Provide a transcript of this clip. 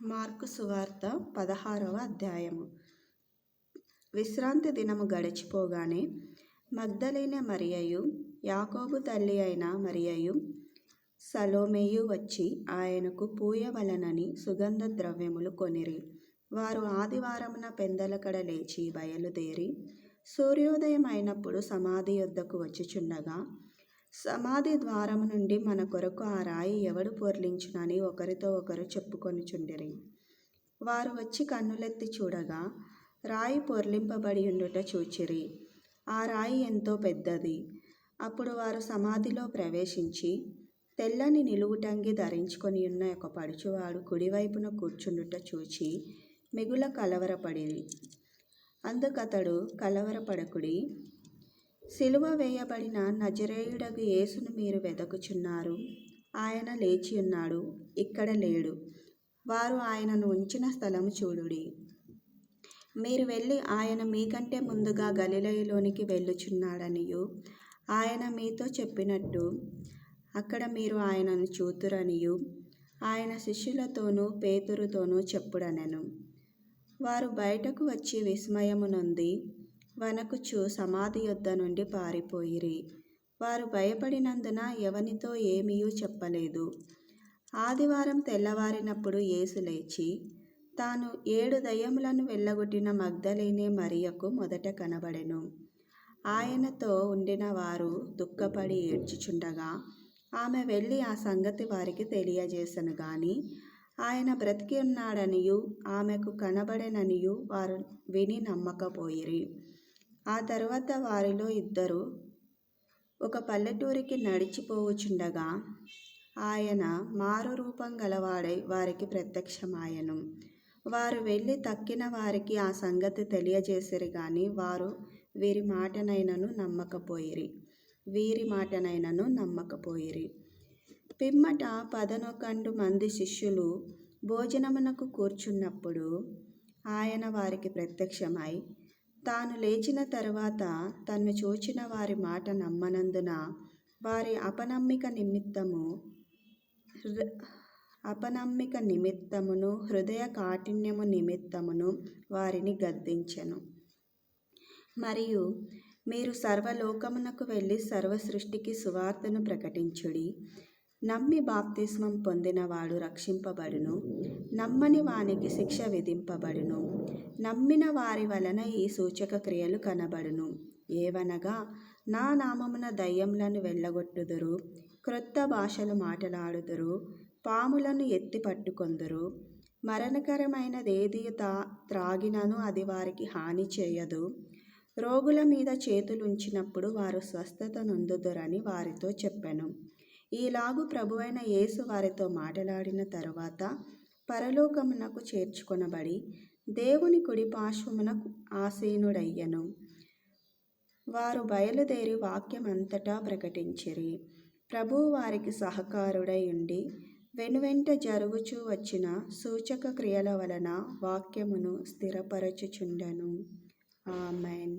Mark సువార్త పదహారవ అధ్యాయము. విశ్రాంతి దినము గడిచిపోగానే మగ్ధలైన మరియయు యాకోబు తల్లి అయిన మరియయు సలోమేయు వచ్చి ఆయనకు పూయవలనని సుగంధ ద్రవ్యములు కొనిరి. వారు ఆదివారమున పెందలకడ లేచి బయలుదేరి సూర్యోదయం అయినప్పుడు సమాధి యొద్దకు వచ్చుచుండగా సమాధి ద్వారము నుండి మన కొరకు ఆ రాయి ఎవడు పొర్లించునని ఒకరితో ఒకరు చెప్పుకొనిచుండిరి. వారు వచ్చి కన్నులెత్తి చూడగా రాయి పొర్లింపబడి ఉండుట చూచిరి. ఆ రాయి ఎంతో పెద్దది. అప్పుడు వారు సమాధిలో ప్రవేశించి తెల్లని నిలువుటంగి ధరించుకొని ఉన్న ఒక పడుచువాడు కుడివైపున కూర్చుండుట చూచి మిగుల కలవరపడిరి. అందుకతడు కలవరపడకుడి సిలువ వేయబడిన నజరేయుడగు యేసును మీరు వెదకుచున్నారు. ఆయన లేచి ఉన్నాడు. ఇక్కడ లేడు. వారు ఆయనను ఉంచిన స్థలము చూడుడి. మీరు వెళ్ళి ఆయన మీకంటే ముందుగా గలిలయలోనికి వెళ్ళుచున్నాడనియు. ఆయన మీతో చెప్పినట్టు అక్కడ మీరు ఆయనను చూతురనియు. ఆయన శిష్యులతోనూ పేతురుతోనూ చెప్పుడనెను. వారు బయటకు వచ్చి విస్మయమునొంది వనకుచు సమాధి యొద్ద నుండి పారిపోయిరి. వారు భయపడినందున ఎవనితో ఏమీయూ చెప్పలేదు. ఆదివారం తెల్లవారినప్పుడు యేసు లేచి తాను ఏడు దయ్యములను వెళ్ళగొట్టిన మగ్ధలేనే మరియకు మొదట కనబడెను. ఆయనతో ఉండిన వారు దుఃఖపడి ఏడ్చుచుండగా ఆమె వెళ్ళి ఆ సంగతి వారికి తెలియజేశను గాని ఆయన బ్రతికి ఉన్నాడనియు ఆమెకు కనబడెననియు వారు విని నమ్మకపోయిరి. ఆ తర్వాత వారిలో ఇద్దరు ఒక పల్లెటూరికి నడిచిపోవుచుండగా ఆయన మారు రూపం గలవాడై వారికి ప్రత్యక్షమాయను. వారు వెళ్ళి తక్కిన వారికి ఆ సంగతి తెలియజేసిరి కానీ వారు వీరి మాటనైనను నమ్మకపోయిరి. వీరి మాటనైనను నమ్మకపోయిరి. పిమ్మట పదనొకండు మంది శిష్యులు భోజనమునకు కూర్చున్నప్పుడు ఆయన వారికి ప్రత్యక్షమై తాను లేచిన తరువాత తన్ను చూచిన వారి మాట నమ్మనందున వారి అపనమ్మిక నిమిత్తము అపనమ్మిక నిమిత్తమును హృదయ కాఠిన్యము నిమిత్తమును వారిని గద్దించెను. మరియు మీరు సర్వలోకమునకు వెళ్ళి సర్వ సృష్టికి సువార్తను ప్రకటించుడి. నమ్మి బాప్తిస్మం పొందినవాడు రక్షింపబడును. నమ్మని వానికి శిక్ష విధింపబడును. నమ్మిన వారి వలన ఈ సూచక క్రియలు కనబడును. ఏవనగా నా నామమున దయ్యములను వెళ్ళగొట్టుదురు క్రొత్త భాషలు మాటలాడుదురు పాములను ఎత్తి పట్టుకొందురు. మరణకరమైనదేది తా త్రాగినను అది వారికి హాని చేయదు. రోగుల మీద చేతులుంచినప్పుడు వారు స్వస్థత నొందుదురని వారితో చెప్పాను. ఈలాగు ప్రభువైన యేసు వారితో మాట్లాడిన తరువాత పరలోకమునకు చేర్చుకొనబడి దేవుని కుడి పార్శ్వమునకు ఆసీనుడయ్యను. వారు బయలుదేరి వాక్యమంతటా ప్రకటించిరి. ప్రభు వారికి సహకారుడై ఉండి వెనువెంట జరుగుచూ వచ్చిన సూచక క్రియల వలన వాక్యమును స్థిరపరచుచుండెను. ఆమెన్.